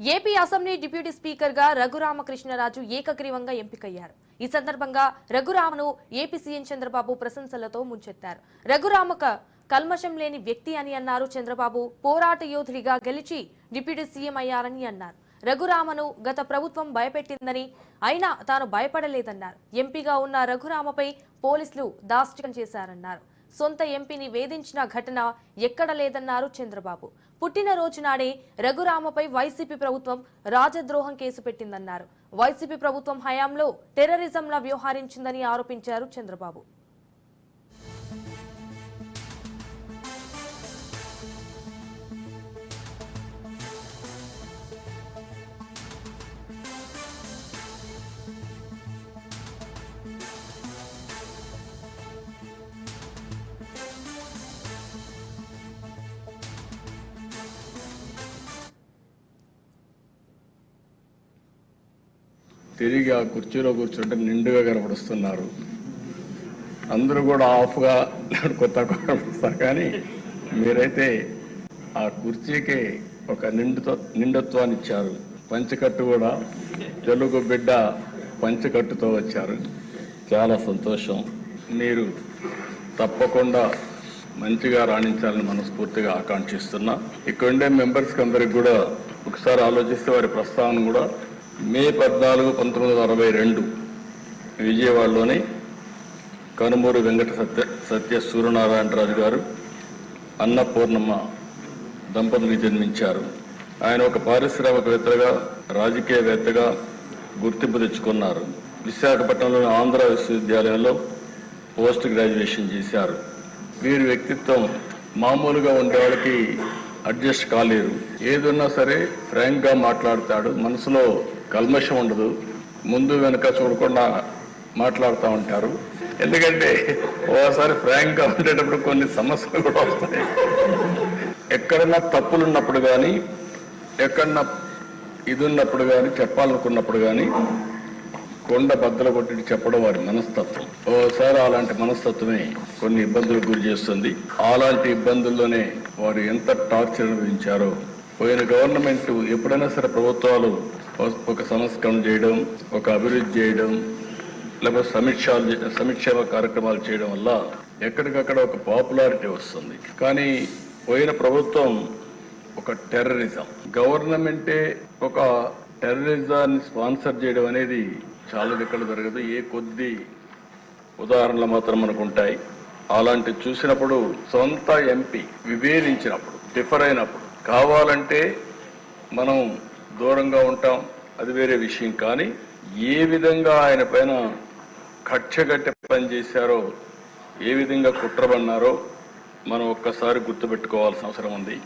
AP assembly deputy స్పీకర్గా రఘురామకృష్ణరాజు ఏకగ్రీవంగా ఎంపికయ్యారు. ఈ సందర్భంగా రఘురామను ఏపీ సీఎం చంద్రబాబు ప్రశంసలతో ముంచెత్తారు. రఘురామక కల్మషం లేని వ్యక్తి అని అన్నారు చంద్రబాబు పోరాట యోధుడిగా గెలిచి డిప్యూటీ సీఎం అయ్యారని అన్నారు. రఘురామను గత ప్రభుత్వం భయపెట్టిందని అయినా తాను భయపడలేదన్నారు. ఎంపీగా ఉన్న రఘురామపై పోలీసులు దాష్టికం చేశారన్నారు. సొంత ఎంపీని వేధించిన ఘటన ఎక్కడ లేదన్నారు చంద్రబాబు. పుట్టినరోజు నాడే రఘురామపై వైసీపీ ప్రభుత్వం రాజద్రోహం కేసు పెట్టిందన్నారు. వైసీపీ ప్రభుత్వం హయాంలో టెర్రరిజంలా వ్యవహరించిందని ఆరోపించారు చంద్రబాబు. తిరిగి ఆ కుర్చీలో కూర్చుంటే నిండుగా కనపడుస్తున్నారు. అందరూ కూడా ఆఫ్గా కొత్త కనపడుస్తారు కానీ మీరైతే ఆ కుర్చీకి ఒక నిండుతో నిండుత్వాన్ని ఇచ్చారు. పంచకట్టు కూడా తెలుగు బిడ్డ పంచకట్టుతో వచ్చారు. చాలా సంతోషం. మీరు తప్పకుండా మంచిగా రాణించాలని మనస్ఫూర్తిగా ఆకాంక్షిస్తున్నా. ఇక్కడ ఉండే మెంబర్స్కి అందరికి కూడా ఒకసారి ఆలోచిస్తే వారి ప్రస్తావన కూడా మే పద్నాలుగు పంతొమ్మిది వందల అరవై రెండు విజయవాడలోని కనుమూరు వెంకట సత్య సత్య సూర్యనారాయణరాజు గారు అన్నపూర్ణమ్మ దంపతులు జన్మించారు. ఆయన ఒక పారిశ్రామికవేత్తగా రాజకీయవేత్తగా గుర్తింపు తెచ్చుకున్నారు. విశాఖపట్నంలోని ఆంధ్ర విశ్వవిద్యాలయంలో పోస్ట్ గ్రాడ్యుయేషన్ చేశారు. వీరి వ్యక్తిత్వం మామూలుగా ఉండే వాళ్ళకి అడ్జస్ట్ కాలేరు ఏదున్నా సరే ఫ్రాంక్గా మాట్లాడతాడు. మనసులో కల్మషం ఉండదు. ముందు వెనక చూడకుండా మాట్లాడుతూ ఉంటారు. ఎందుకంటే ఓసారి ఫ్రాంక్గా ఉండేటప్పుడు కొన్ని సమస్యలు కూడా వస్తాయి. ఎక్కడన్నా తప్పులు ఉన్నప్పుడు కానీ ఎక్కడన్నా ఇది ఉన్నప్పుడు కానీ చెప్పాలనుకున్నప్పుడు కానీ కొండ బద్దలు కొట్టి చెప్పడం వారి మనస్తత్వం. ఓసారి అలాంటి మనస్తత్వమే కొన్ని ఇబ్బందులకు గురి చేస్తుంది. అలాంటి ఇబ్బందుల్లోనే వారు ఎంత టార్చర్ అనుభవించారో పోయిన గవర్నమెంట్ ఎప్పుడైనా సరే ప్రభుత్వాలు ఒక సంస్కరణ చేయడం ఒక అభివృద్ధి చేయడం లేకపోతే సమీక్షాలు సమీక్షేమ కార్యక్రమాలు చేయడం వల్ల ఎక్కడికక్కడ ఒక పాపులారిటీ వస్తుంది. కానీ పోయిన ప్రభుత్వం ఒక టెర్రరిజం. గవర్నమెంటే ఒక టెర్రరిజాన్ని స్పాన్సర్ చేయడం అనేది చాలా ఎక్కడ జరగదు ఏ కొద్ది ఉదాహరణలు మాత్రం మనకు ఉంటాయి అలాంటి చూసినప్పుడు సొంత ఎంపీ విభేదించినప్పుడు డిఫర్ అయినప్పుడు కావాలంటే మనం దూరంగా ఉంటాం అది వేరే విషయం. కానీ ఏ విధంగా ఆయన పైన కక్షగట్టి పని చేశారో ఏ విధంగా కుట్రబన్నారో మనం ఒక్కసారి గుర్తుపెట్టుకోవాల్సిన అవసరం ఉంది.